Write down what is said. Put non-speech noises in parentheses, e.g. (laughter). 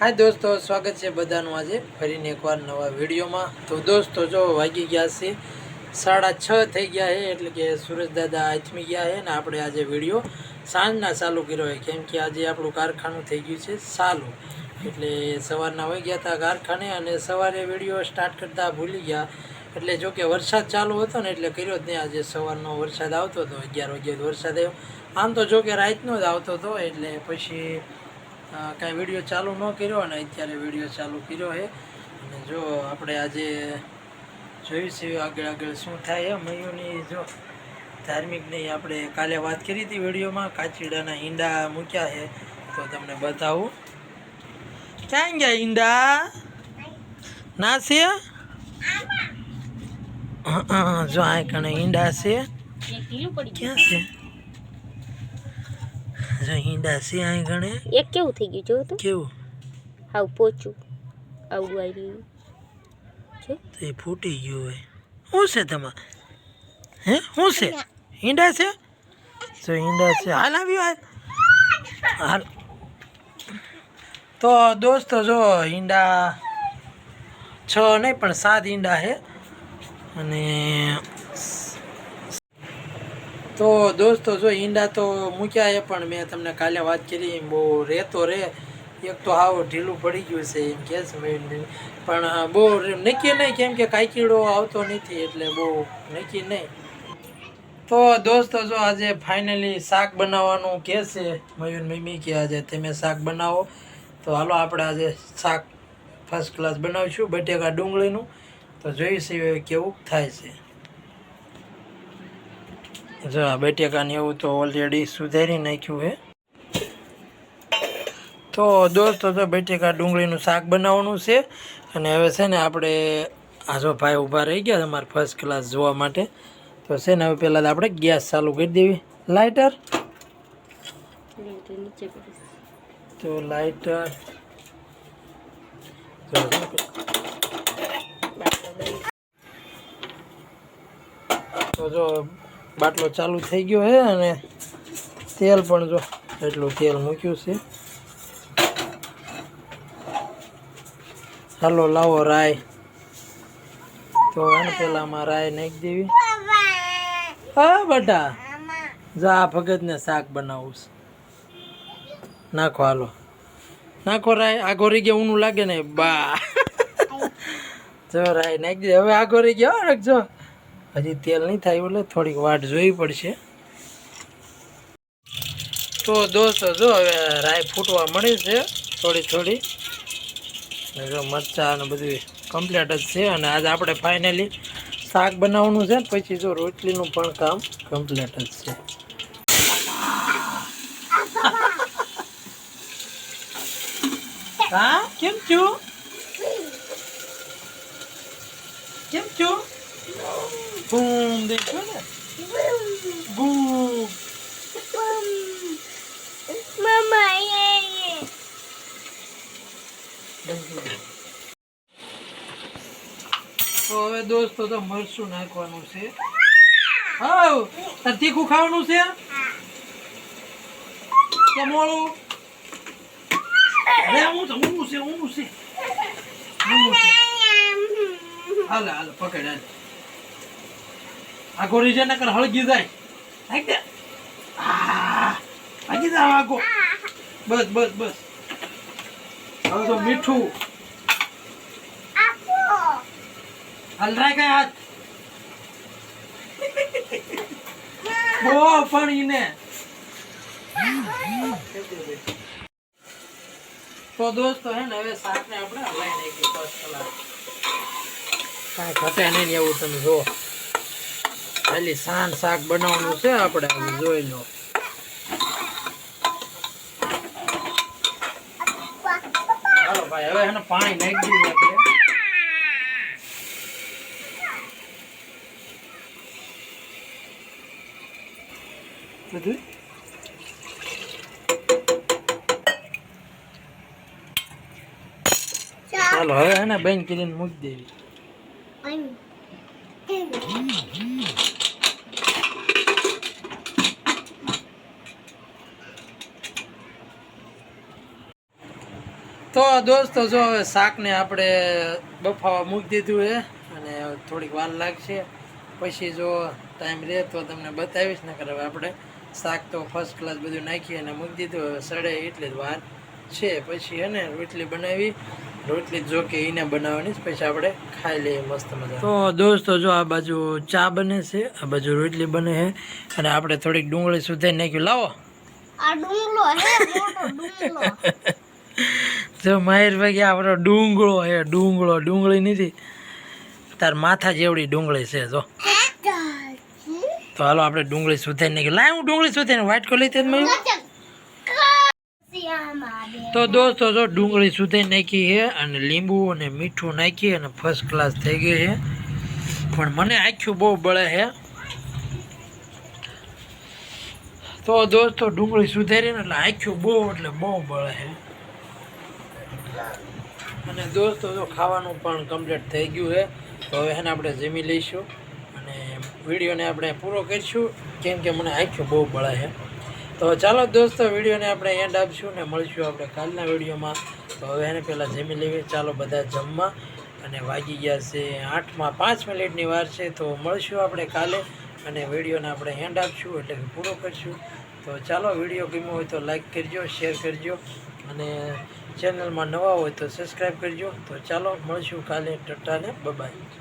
હાય દોસ્તો, સ્વાગત છે બધાનું આજે ફરીને એકવાર નવા વિડીયોમાં. તો દોસ્તો, જો વાગી ગયા છે, સાડા છ થઈ ગયા છે, એટલે કે સુરજ દાદા આથમી ગયા છે ને આપણે આજે વીડિયો સાંજના ચાલુ કર્યો હોય કેમ કે આજે આપણું કારખાનું થઈ ગયું છે ચાલુ. એટલે સવારના વહી ગયા હતા કારખાને અને સવારે વીડિયો સ્ટાર્ટ કરતાં ભૂલી ગયા. એટલે જો કે વરસાદ ચાલુ હતો ને, એટલે કર્યો જ નહીં. આજે સવારનો વરસાદ આવતો હતો, અગિયાર વાગ્યે વરસાદ આવ્યો. આમ તો જો કે રાતનો જ આવતો હતો, એટલે પછી કાંઈ વીડિયો ચાલુ ન કર્યો અને અત્યારે વીડિયો ચાલુ કર્યો છે. અને જો આપણે આજે જોઈશું આગળ આગળ શું થાય છે મયુરની જો ધાર્મિકની આપણે કાલે વાત કરી હતી વિડીયોમાં કાચીડાના ઈંડા મૂક્યા છે. તો તમને બતાવું. ક્યાં ગયા ઈંડા? ના છે? જો આ કણે ઈંડા છે. ક્યાં છે? જો ઈંડા છે અહીં ગણે એક કેવું થઈ ગયું? જોયું તો? કેવું? હાવ પોચું. આવડું આવી રહ્યું. છે? તો એ ફૂટી ગયું હોય. શું છે તમાર? હે? શું છે? ઈંડા છે? તો ઈંડા છે. હાલ આવ્યું હાલ હાલ. તો દોસ્તો જો ઈંડા છ નહીં પણ સાત ઈંડા છે. અને તો દોસ્તો, જો ઈંડા તો મૂક્યા એ પણ મેં તમને કાલે વાત કરી, એમ બહુ રહેતો રહે. એક તો હાવ ઢીલું પડી ગયું છે, એમ કે છે પણ બહુ નક્કી નહીં, કેમ કે કાંઈ આવતો નથી, એટલે બહુ નક્કી નહીં. તો દોસ્તો, જો આજે ફાઇનલી શાક બનાવવાનું કહે છે, મયુર મમ્મી કે આજે તમે શાક બનાવો, તો હાલો આપણે આજે શાક ફર્સ્ટ ક્લાસ બનાવીશું, બટેકા ડુંગળીનું. તો જોઈશું કેવું થાય છે. બટેકાને એવું તો ઓલરેડી સુધારી નાખ્યું છે. તો દોસ્તો તો બટેકા ડુંગળીનું શાક બનાવવાનું છે અને હવે છે ને આપણે, આ જો ભાઈ ઊભા રહી ગયા તમારે ફર્સ્ટ ક્લાસ જોવા માટે, તો છે ને હવે પહેલાં આપણે ગેસ ચાલુ કરી દેવી. લાઇટર તો લાઇટર તો જો બાટલો ચાલુ થઈ ગયો છે અને તેલ પણ જો એટલું તેલ મૂક્યું છે. હાલો, લાવો રાય. તો એને પેલામાં રાય નાખી દેવી. હા, બટા. જા ભગતને શાક બનાવું છે. નાખો, હાલો. નાખો રાય, આ રહી ગયા, ઊનું લાગે ને? બા. જો રાય નાખી દે. હવે આ રહી ગયો રાખજો. હજી તેલ નહીં થાય એટલે થોડીક વાટ જોવી પડશે. તો દોસ્તો, જો હવે રાય ફૂટવા મળી છે, થોડી થોડી. જો મરચાં અને બધું કમ્પ્લીટ જ છે અને આજે આપણે ફાઇનલી શાક બનાવવાનું છે પછી જો રોટલીનું પણ કામ કમ્પ્લીટ જ છે. હા? કેમ છું કેમ છું બૂમ દેખ્યો ને બૂમ તો હવે દોસ્તો તો મરચું નાખવાનું છે હાવ તાર તીખું ખાવાનું છે કે મોળું અરે હું તો ઊંઘું છે ઊંઘું છે ઊંઘું છે હાલે હાલે પકડ હાલે આગો રીજે નકર હળગી જાય. દે. આ, જાવ આગો. બસ બસ બસ. હવે તો મીઠું. હાલ રાય કઈ હાથ. બહુ પણ ઈને. તો દોસ્તો હે ને હવે શાકને આપણે હલાઈ નાખી ફર્સ્ટ કલાક કાંઈ ઘટે નહીં એવું તમે જુઓ. ખાલી સાન શાક બનાવવાનું છે આપણે જોઈ લો. ચાલો ભાઈ, હવે એને પાણી ચાલો હવે એને બેન કરીને મૂકી દેવી. તો દોસ્તો જો હવે શાકને આપણે બફાવા મૂકી દીધું છે અને થોડીક વાર લાગશે. પછી જો ટાઈમ રહે તો તમને બતાવીશ ને હવે આપણે શાક તો ફર્સ્ટ ક્લાસ બધું નાખી અને મૂકી દીધું. હવે સડે એટલી જ વાર છે. પછી એને રોટલી બનાવી. રોટલી જો કે એને બનાવવાની પછી આપણે ખાઈ લઈએ મસ્ત મજા તો દોસ્તો જો આ બાજુ ચા બને છે આ બાજુ રોટલી બને છે. અને આપણે થોડીક ડુંગળી સુધી નાખ્યું. લાવો. આ ડુંગળો હે મોટો ડુંગળો (laughs) જો માહિર ભાઈ આપણો ડુંગળો હે ડુંગળો, ડુંગળી નથી. તાર માથા જેવડી ડુંગળી છે, જો. તો હાલો આપણે ડુંગળી સુધારી નાખી લાય, હું ડુંગળી સુધારી વ્હાઈટ કોલી તે તો દોસ્તો, જો ડુંગળી સુધારી નાખી છે અને લીંબુ અને મીઠું નાખી અને ફર્સ્ટ ક્લાસ થઈ ગઈ છે. પણ મને આખ્યું બહુ બળે છે. તો દોસ્તો, ડુંગળી સુધારી ને એટલે આખ્યું બહુ, એટલે બહુ બળે છે. અને દોસ્તો, જો ખાવાનું પણ કમ્પ્લીટ થઈ ગયું છે, તો હવે એને આપણે જમી લઈશું. અને વિડીયોને આપણે પૂરો કરીશું, કેમ કે મને આખ્યું બહુ બળે છે. તો ચાલો દોસ્તો, વિડીયોને આપણે એન્ડ આપશું ને મળશું આપણે કાલના વિડીયોમાં. તો હવે એને પહેલાં જમી લેવી ચાલો બધા જમવા. અને વાગી ગયા છે આઠમાં, પાંચ મિનિટની વાર છે, તો મળશું આપણે કાલે. અને વિડીયોને આપણે એન્ડ આપશું, એટલે કે પૂરો કરશું. તો ચાલો, વીડિયો ગમ્યો હોય તો લાઈક કરજો શેર કરજો. અને ચેનલમાં નવા હોય તો સબસ્ક્રાઈબ કરજો. તો ચાલો મળશું કાલે. ટટ્ટાને બબાય